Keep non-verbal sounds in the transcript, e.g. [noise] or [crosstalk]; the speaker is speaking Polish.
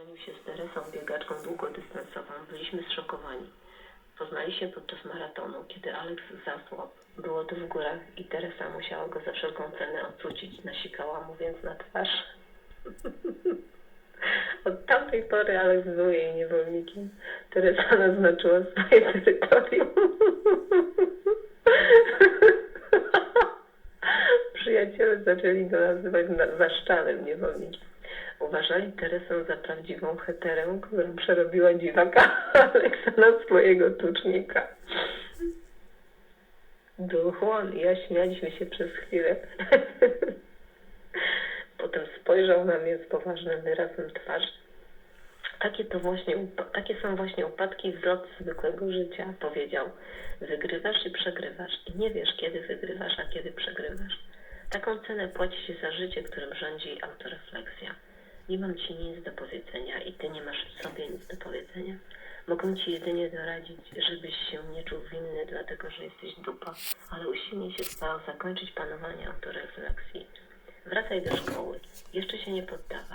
Ożenił się z Teresą, biegaczką długodystansową. Byliśmy zszokowani. Poznali się podczas maratonu, kiedy Alex zasłabł. Było to w górach i Teresa musiała go za wszelką cenę odrzucić. Nasikała mówiąc na twarz. [laughs] Od tamtej pory Alex był jej niewolnikiem. Teresa naznaczyła swoje terytorium. [laughs] Przyjaciele zaczęli go nazywać na- zaszczanym niewolnikiem. Uważali Teresę za prawdziwą heterę, która przerobiła dziwaka [laughs] Aleksa na swojego tucznika. Chłon i ja śmialiśmy się przez chwilę. [laughs] Potem spojrzał na mnie z poważnym wyrazem twarzy. Takie, to właśnie, takie są właśnie upadki i wzloty zwykłego życia, powiedział. Wygrywasz i przegrywasz i nie wiesz, kiedy wygrywasz, a kiedy przegrywasz. Taką cenę płaci się za życie, którym rządzi autorefleksja. Nie mam ci nic do powiedzenia i ty nie masz sobie nic do powiedzenia. Mogę ci jedynie doradzić, żebyś się nie czuł winny, dlatego że jesteś dupa, ale usilnie się starał zakończyć panowanie autorefleksji. Wracaj do szkoły. Jeszcze się nie poddawaj.